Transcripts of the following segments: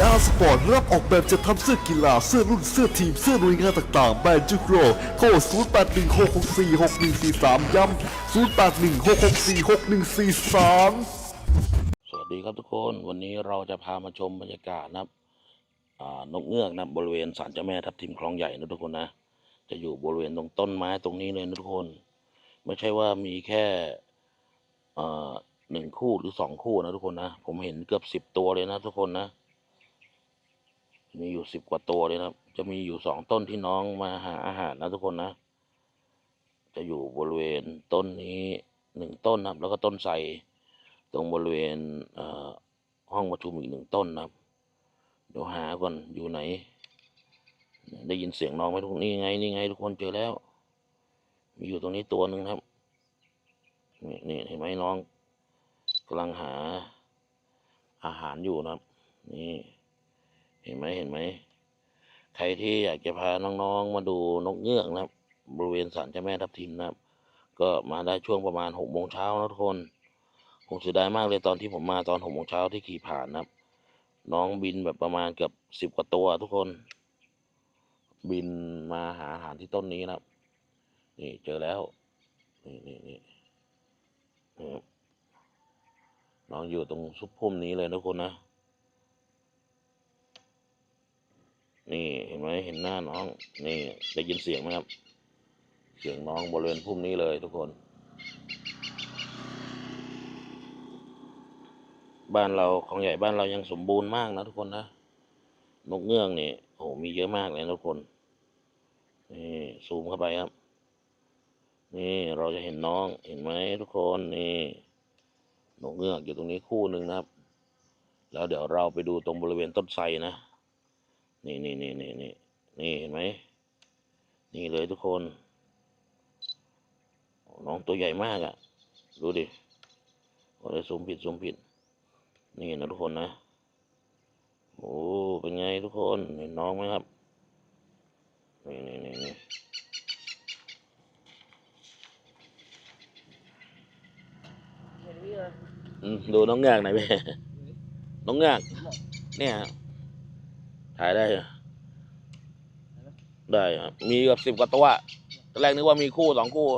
VR Sport รับออกแบบจะทำเสื้อกีฬา เสื้อรุ่น เสื้อทีม เสื้อหน่วยงานต่างๆ แบรนด์จุกโรโทร0816646143 ย้ำ 0816646143สวัสดีครับทุกคนวันนี้เราจะพามาชมบรรยากาศนะครับนกเงือกนะบริเวณศาลเจ้าแม่ทับทิมคลองใหญ่นะทุกคนนะ จะอยู่บริเวณตรงต้นไม้ตรงนี้เลยนะทุกคน ไม่ใช่ว่ามีแค่หนึ่งคู่หรือสองคู่นะทุกคนนะ ผมเห็นเกือบสิบตัวเลยนะทุกคนนะ มีอยู่สิบกว่าตัวเลยนะครับ จะมีอยู่สองต้นที่น้องมาหาอาหารนะทุกคนนะ จะอยู่บริเวณต้นนี้หนึ่งต้นนะครับ แล้วก็ต้นไทรตรงบริเวณห้องประชุมอีกหนึ่งต้นนะครับ เดี๋ยวหาก่อนอยู่ไหน ได้ยินเสียงน้องไหมทุกนี่ไงนี่ไง ทุกคนเจอแล้ว มีอยู่ตรงนี้ตัวหนึ่งครับนี่นี่เห็นไหมน้องกำลังหาอาหารอยู่นะครับ นี่ ห็นไหมเห็นไหม ใครที่อยากจะพาน้องๆ มาดูนกเงือกนะครับ บริเวณศาลเจ้าแม่ทับทิมนะครับ ก็มาได้ช่วงประมาณหกโมงเช้านะทุกคนผมเสียดายมากเลยตอนที่ผมมาตอนหกโมงเช้าที่ขี่ผ่านนะครับ น้องบินแบบประมาณเกือบสิบกว่าตัวทุกคน บินมาหาอาหารที่ต้นนี้นะครับ นี่เจอแล้ว นี่นี่นี่น้องอยู่ตรงซุปพุ่มนี้เลยนะทุกคนนะ นี่เห็นไหมเห็นหน้าน้อง นี่ได้ยินเสียงไหมครับ เสียงน้องบริเวณพุ่มนี้เลยทุกคน บ้านเราของใหญ่บ้านเรายังสมบูรณ์มากนะทุกคนนะนกเงือกนี่โอ้โหมีเยอะมากเลยทุกคน นี่ซูมเข้าไปครับ นี่เราจะเห็นน้องเห็นไหมทุกคนนี่นกเงือกอยู่ตรงนี้คู่หนึ่งนะครับ แล้วเดี๋ยวเราไปดูตรงบริเวณต้นไทรนะ นี่นี่นี่นี่นี่นี่เห็นไหมนี่เลยทุกคนโอ้น้องตัวใหญ่มากอะ่ะ ดูดิโอ้ยซูมผิดซูมผิด นี่นะทุกคนนะ โอ้ เป็นไงทุกคนเห็นน้องไหมครับ นี่นี่นี่นี่อืมดูน้องเงือกหน่อยพี่น้องเงือกเนี่ยฮะ ถ่ายได้เหรอได้ครับมีเกือบสิบกว่าตัวตอนแรกนึกว่ามีคู่สองคู่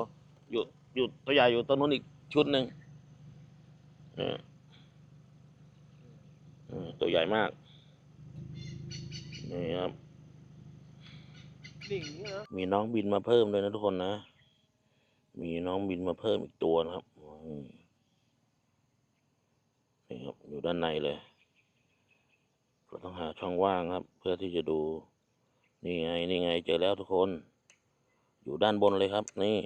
อยู่อยู่ตัวใหญ่อยู่ตัวนู้นอีกชุดหนึ่งเนี่ยอืมตัวใหญ่มาก นี่ครับดิ่งเนี่ยนะมีน้องบินมาเพิ่มเลยนะทุกคนนะ มีน้องบินมาเพิ่มอีกตัวนะครับอืมนี่ครับ อยู่ด้านในเลย ก็ต้องหาช่องว่างครับ เพื่อที่จะดู นี่ไงนี่ไงเจอแล้วทุกคน อยู่ด้านบนเลยครับ นี่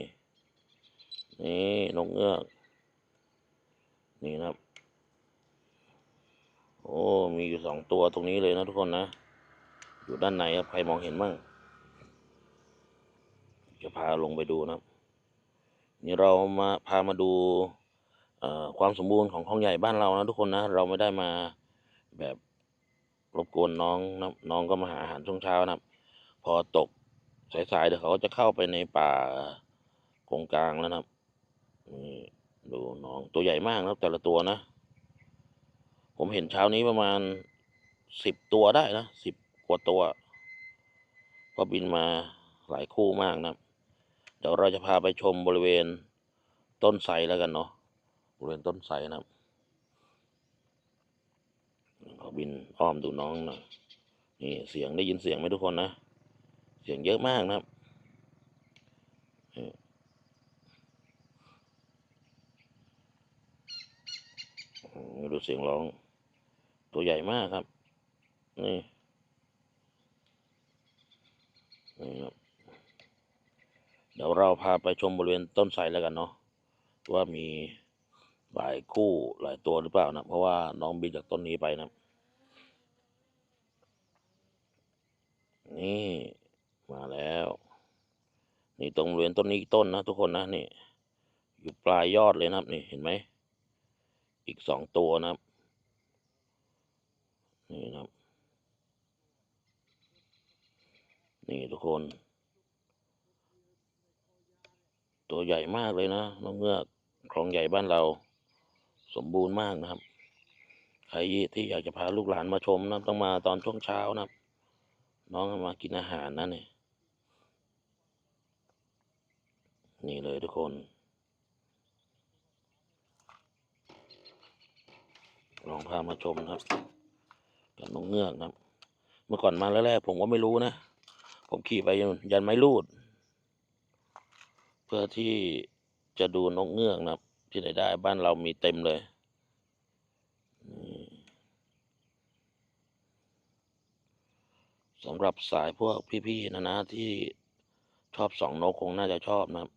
นี่นกเงือก นี่นะครับ โอ้มีอยู่สองตัวตรงนี้เลยนะทุกคนนะ อยู่ด้านในครับใครมองเห็นมั่งจะพาลงไปดูนะครับ นี่เรามาพามาดูความสมบูรณ์ของคลองใหญ่บ้านเรานะทุกคนนะ เราไม่ได้มาแบบ รบกวนน้องนะน้องก็มาหาอาหารช่วงเช้านะครับ พอตกสายๆเดี๋ยวเขาก็จะเข้าไปในป่าโกงกลางแล้วนะครับนี่ดูน้องตัวใหญ่มากนะครับแต่ละตัวนะ ผมเห็นเช้านี้ประมาณสิบตัวได้นะสิบกว่าตัว ก็บินมาหลายคู่มากนะครับ เดี๋ยวเราจะพาไปชมบริเวณต้นไทรแล้วกันเนาะบริเวณต้นไทรนะครับ เขาบินอ้อมดูน้องหน่อยนี่เสียงได้ยินเสียงไหมทุกคนนะ เสียงเยอะมากนะครับดูเสียงร้อง ตัวใหญ่มากครับ นี่นี่ครับเดี๋ยวเราพาไปชมบริเวณต้นไทรแล้วกันเนาะว่ามีหลายคู่หลายตัวหรือเปล่านะ เพราะว่าน้องบินจากต้นนี้ไปนะ นี่ มาแล้ว นี่ตรงบริเวณต้นนี้อีกต้นนะทุกคนนะนี่ อยู่ปลายยอดเลยนะครับ นี่เห็นไหม อีกสองตัวนะครับ นี่นะครับ นี่ทุกคน ตัวใหญ่มากเลยนะน้องเงือกคลองใหญ่บ้านเรา สมบูรณ์มากนะครับ ใครที่อยากจะพาลูกหลานมาชมนะต้องมาตอนช่วงเช้านะครับ น้องมากินอาหารนะเนี่ย นี่เลยทุกคน ลองพามาชมครับ กับนกเงือกนะครับ เมื่อก่อนมาแรกๆผมก็ไม่รู้นะ ผมขี่ไปยันไม้รูด เพื่อที่จะดูนกเงือกนะครับ ที่ไหนได้บ้านเรามีเต็มเลย สำหรับสายพวกพี่ๆนะนะที่ชอบส่องนกคงน่าจะชอบนะครับ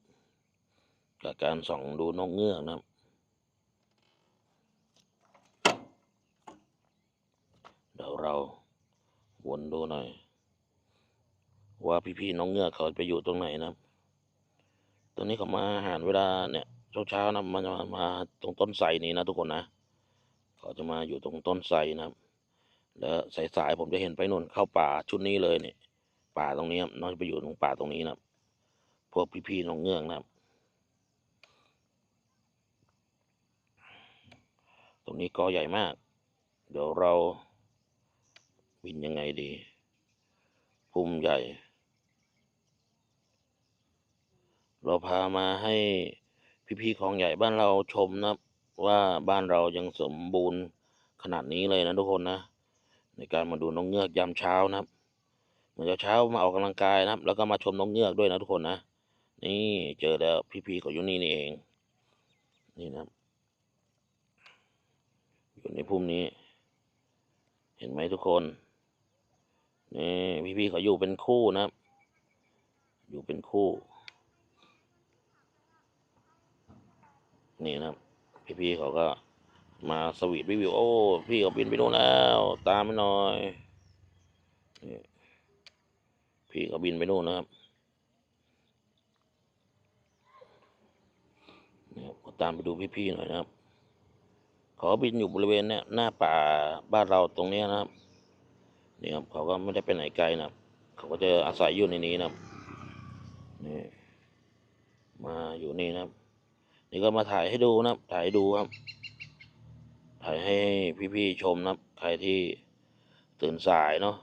กับการส่องดูนกเงือกนะครับ เดี๋ยวเราวนดูหน่อย ว่าพี่ๆน้องเงือกเขาไปอยู่ตรงไหนนะครับตรงนี้เขามาหารเวลาเนี่ยเช้าๆนะมันจะมามาตรงต้นไทรนี้นะทุกคนนะ เขาจะมาอยู่ตรงต้นไทรนะครับ แล้วสายๆผมจะเห็นไปนนเข้าป่าชุดนี้เลยเนี่ยป่าตรงนี้ครับน้องจะไปอยู่ตรงป่าตรงนี้นะพวกพี่ๆน้องเงือกนะครับตรงนี้กอใหญ่มาก เดี๋ยวเราบินยังไงดีภูมิใหญ่ เราพามาให้พี่ๆของใหญ่บ้านเราชมนะว่าบ้านเรายังสมบูรณ์ขนาดนี้เลยนะทุกคนนะ ในการมาดูนกเงือกยามเช้านะครับเหมือนเช้ามาออกกำลังกายนะครับ แล้วก็มาชมนกเงือกด้วยนะทุกคนนะนี่เจอแล้วพี่ๆเขาอยู่นี่นี่เอง นี่นะครับอยู่ในพุ่มนี้ เห็นไหมทุกคนนี่พี่ๆเขาอยู่เป็นคู่นะครับ อยู่เป็นคู่ นี่นะครับ พี่ๆเขาก็ มาสวีทวิว โอ้ พี่เขาบินไปโน่นแล้ว ตามไปหน่อย พี่เขาบินไปโน่นนะครับนี่ครับก็ตามไปดูพี่ๆหน่อยนะครับเขาบินอยู่บริเวณเนี้ยหน้าป่าบ้านเราตรงเนี้ยนะครับนี่ครับเขาก็ไม่ได้ไปไหนไกลนะครับ เขาก็จะอาศัยอยู่ในนี้นะครับนี่มาอยู่นี่นะครับ นี่ก็มาถ่ายให้ดูนะครับ ถ่ายดูครับ ถ่ายให้พี่ๆชมนะใครที่ตื่นสายเนาะ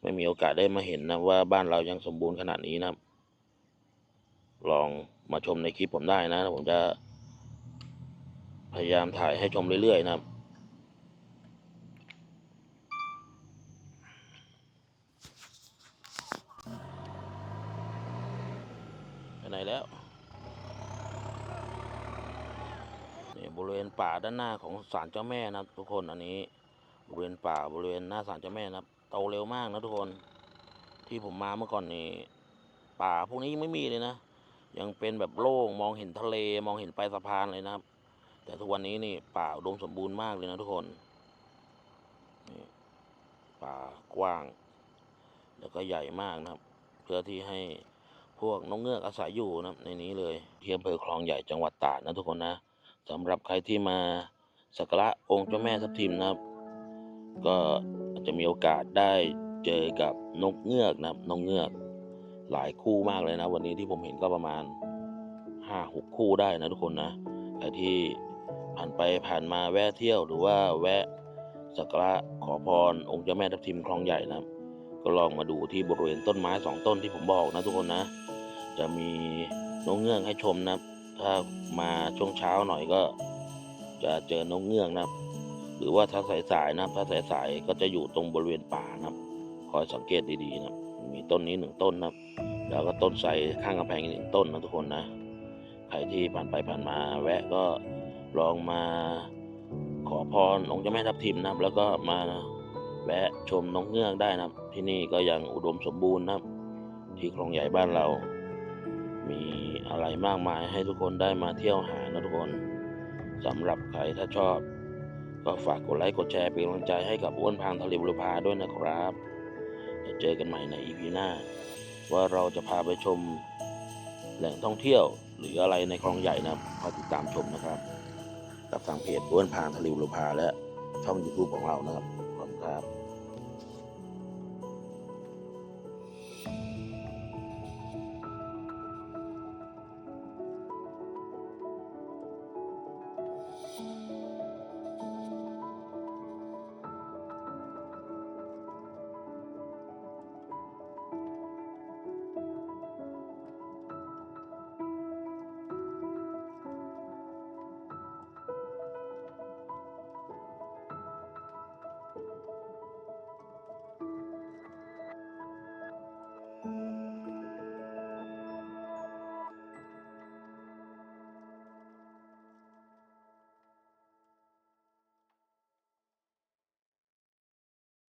ไม่มีโอกาสได้มาเห็นนะว่าบ้านเรายังสมบูรณ์ขนาดนี้นะครับ ลองมาชมในคลิปผมได้นะ ผมจะพยายามถ่ายให้ชมเรื่อยๆนะครับไปไหนแล้ว นี่บริเวณป่าด้านหน้าของศาลเจ้าแม่นะครับ ทุกคนอันนี้บริเวณป่าบริเวณหน้าศาลเจ้าแม่นะครับโตเร็วมากนะทุกคนที่ผมมาเมื่อก่อนนี่ป่าพวกนี้ยังไม่มีเลยนะ ยังเป็นแบบโล่งมองเห็นทะเลมองเห็นปลายสะพานเลยนะครับ แต่ทุกวันนี้นี่ป่าอุดมสมบูรณ์มากเลยนะทุกคนนี่ป่ากว้าง แล้วก็ใหญ่มากนะครับ เพื่อที่ให้พวกนกเงือกอาศัยอยู่นะในนี้เลยที่อำเภอคลองใหญ่จังหวัดตราดนะทุกคนนะ สำหรับใครที่มาสักการะองค์เจ้าแม่ทับทิมนะครับ ก็อาจจะมีโอกาสได้เจอกับนกเงือกนะครับนกเงือกหลายคู่มากเลยนะ วันนี้ที่ผมเห็นก็ประมาณห้าหกคู่ได้นะทุกคนนะใครที่ผ่านไปผ่านมาแวะเที่ยวหรือว่าแวะสักการะขอพรองค์เจ้าแม่ทับทิมคลองใหญ่นะครับ ก็ลองมาดูที่บริเวณต้นไม้สองต้นที่ผมบอกนะทุกคนนะ จะมีนกเงือกให้ชมนะครับ ถ้ามาช่วงเช้าหน่อยก็ จะเจอนกเงือกนะครับ หรือว่าถ้าสายๆนะครับ ถ้าสายๆก็จะอยู่ตรงบริเวณป่านะครับคอยสังเกตดีๆนะครับ มีต้นนี้หนึ่งต้นนะครับ แล้วก็ต้นไทรข้างกำแพงอีกหนึ่งต้นนะทุกคนนะใครที่ผ่านไปผ่านมาแวะก็ลองมาขอพรองค์เจ้าแม่ทับทิมนะครับ แล้วก็มาแวะชมนกเงือกได้นะครับ ที่นี่ก็ยังอุดมสมบูรณ์นะครับ ที่คลองใหญ่บ้านเรา มีอะไรมากมายให้ทุกคนได้มาเที่ยวหานะทุกคนสำหรับใครถ้าชอบ ก็ฝากกดไลค์กดแชร์เป็นกำลังใจให้กับอ้วนพางทะเลบุรพาด้วยนะครับจะเจอกันใหม่ในอีพีหน้า ว่าเราจะพาไปชมแหล่งท่องเที่ยวหรืออะไรในคลองใหญ่นะครับคอยติดตามชมนะครับ กับทางเพจอ้วนพางทะเลบุรพาและช่องยูทูบของเรานะครับขอบคุณครับ